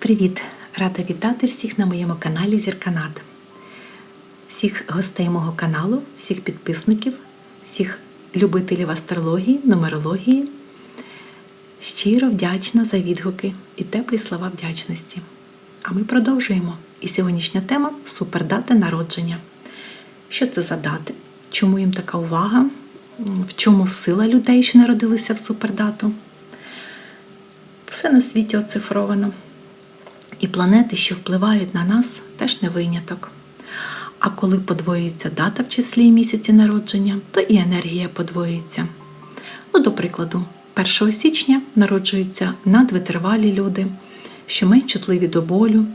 Привіт! Рада вітати всіх на моєму каналі Зірканат. Всіх гостей мого каналу, всіх підписників, всіх любителів астрології, нумерології. Щиро вдячна за відгуки і теплі слова вдячності. А ми продовжуємо. І сьогоднішня тема супердати народження. Що це за дати? Чому їм така увага? В чому сила людей, що народилися в супердату? Все на світі оцифровано. Планети, що впливають на нас, теж не виняток. А коли подвоюється дата в числі і місяці народження, то і енергія подвоюється. Ну, до прикладу, 1 січня народжуються надвитривалі люди, що менш чутливі до болю.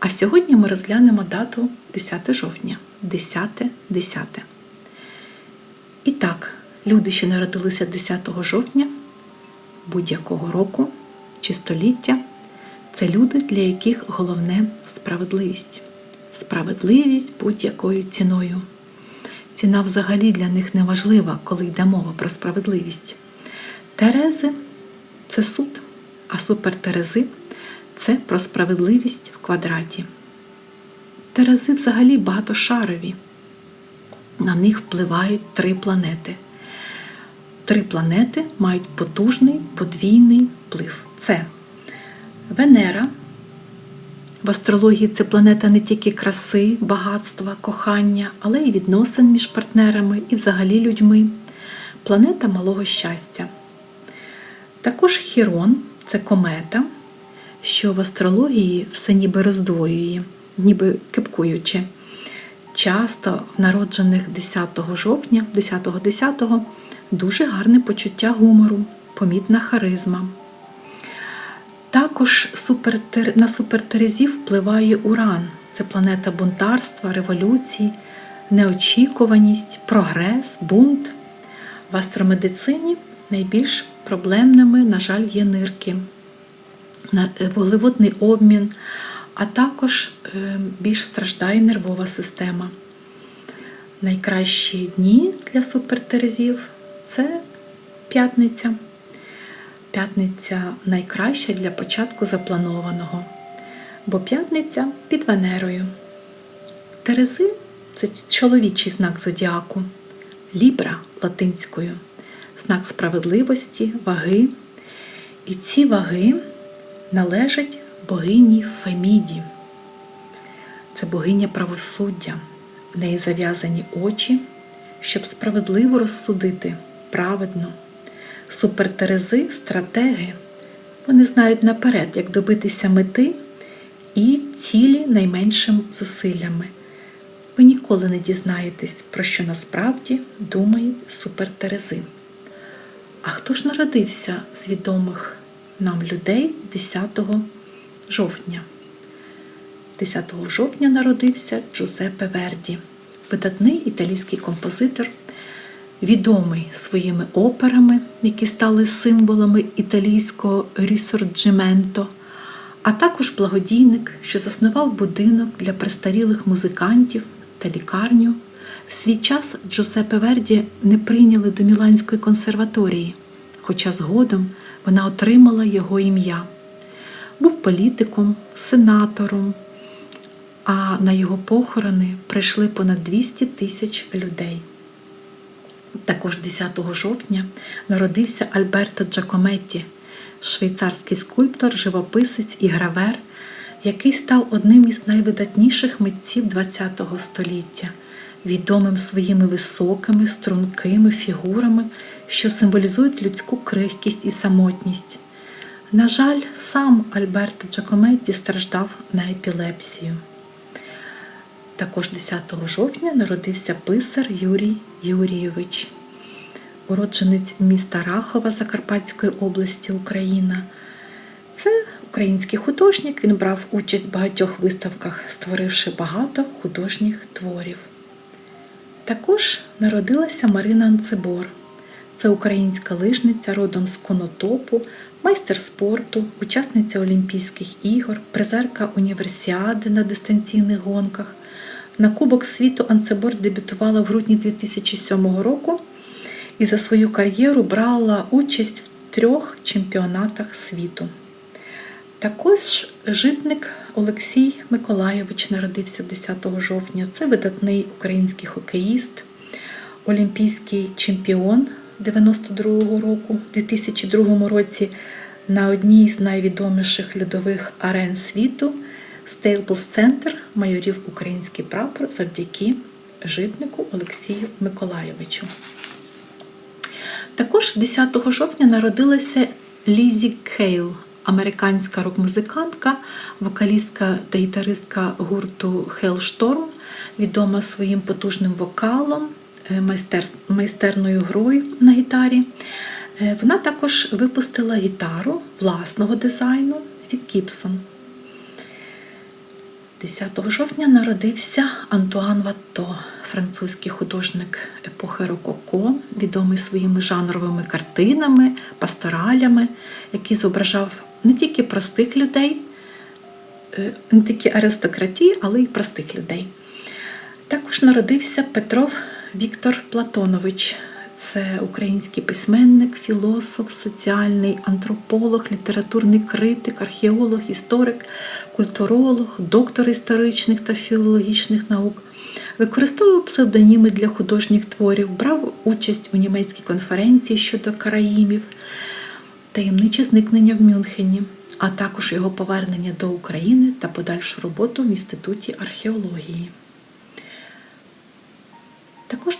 А сьогодні ми розглянемо дату 10 жовтня. 10 10. І так, люди, що народилися 10 жовтня будь-якого року чи століття, це люди, для яких головне справедливість. Справедливість будь-якою ціною. Ціна взагалі для них не важлива, коли йде мова про справедливість. Терези це суд, а супертерези це про справедливість в квадраті. Терези взагалі багатошарові. На них впливають три планети. Три планети мають потужний подвійний вплив. Це Венера. В астрології це планета не тільки краси, багатства, кохання, але й відносин між партнерами і взагалі людьми. Планета малого щастя. Також Хірон це комета, що в астрології все ніби роздвоює, ніби кипкуючи. Часто в народжених 10 жовтня, 10-10 дуже гарне почуття гумору, помітна харизма. Також на супертерезів впливає Уран. Це планета бунтарства, революції, неочікуваність, прогрес, бунт. В астромедицині найбільш проблемними, на жаль, є нирки, вуглеводний обмін, а також більш страждає нервова система. Найкращі дні для супертерезів це п'ятниця. П'ятниця найкраща для початку запланованого, бо п'ятниця під Венерою. Терези це чоловічий знак зодіаку, лібра латинською, знак справедливості, ваги. І ці ваги належать богині Феміді. Це богиня правосуддя. В неї зав'язані очі, щоб справедливо розсудити праведно. Супертерези, стратеги, вони знають наперед, як добитися мети і цілі найменшими зусиллями. Ви ніколи не дізнаєтесь, про що насправді думають супертерези. А хто ж народився з відомих нам людей 10 жовтня? 10 жовтня народився Джузеппе Верді, видатний італійський композитор відомий своїми операми, які стали символами італійського рісорджименто, а також благодійник, що заснував будинок для престарілих музикантів та лікарню. В свій час Джусеппе Верді не прийняли до Міланської консерваторії, хоча згодом вона отримала його ім'я. Був політиком, сенатором, а на його похорони прийшли понад 200 тисяч людей. Також 10 жовтня народився Альберто Джакометті, швейцарський скульптор, живописець і гравер, який став одним із найвидатніших митців ХХ століття, відомим своїми високими, стрункими фігурами, що символізують людську крихкість і самотність. На жаль, сам Альберто Джакометті страждав на епілепсію. Також 10 жовтня народився писар Юрій Юрійович, уродженець міста Рахова Закарпатської області Україна. Це український художник, він брав участь в багатьох виставках, створивши багато художніх творів. Також народилася Марина Анцебор. Це українська лижниця родом з Конотопу, майстер спорту, учасниця Олімпійських ігор, призерка універсіади на дистанційних гонках. На Кубок світу Анцебор дебютувала в грудні 2007 року і за свою кар'єру брала участь в трьох чемпіонатах світу. Також житник Олексій Миколайович народився 10 жовтня. Це видатний український хокеїст, олімпійський чемпіон 92-го року, 2002 році на одній з найвідоміших льодових арен світу Стейплс Центр майорів український прапор завдяки житнику Олексію Миколайовичу. Також 10 жовтня народилася Лізі Кейл, американська рок-музикантка, вокалістка та гітаристка гурту Hellstorm, відома своїм потужним вокалом, е, майстер, майстерною грою на гітарі. Е, Вона також випустила гітару власного дизайну від Gibson. 10 жовтня народився Антуан Ватто, французький художник епохи Рококо, відомий своїми жанровими картинами, пасторалями, який зображав не тільки простих людей, е, не тільки аристократії, але й простих людей. Також народився Петров Віктор Платонович. Це український письменник, філософ, соціальний антрополог, літературний критик, археолог, історик, культуролог, доктор історичних та філологічних наук. Використовував псевдоніми для художніх творів, брав участь у німецькій конференції щодо караїмів, таємниче зникнення в Мюнхені, а також його повернення до України та подальшу роботу в Інституті археології.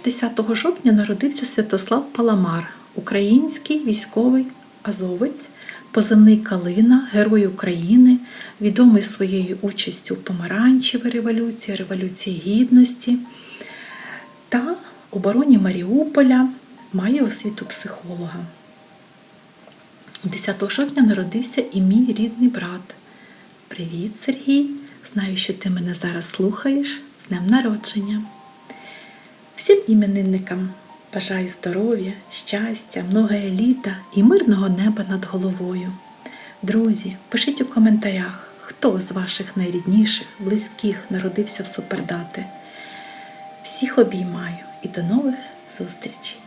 Також 10 жовтня народився Святослав Паламар, український військовий азовець, позивний Калина, герой України, відомий своєю участю в Помаранчевій революції, Революції Гідності та обороні Маріуполя, має освіту психолога. 10 жовтня народився і мій рідний брат. Привіт, Сергій! Знаю, що ти мене зараз слухаєш з днем народження. Всім іменинникам бажаю здоров'я, щастя, много літа і мирного неба над головою. Друзі, пишіть у коментарях, хто з ваших найрідніших, близьких народився в супердати. Всіх обіймаю і до нових зустрічей!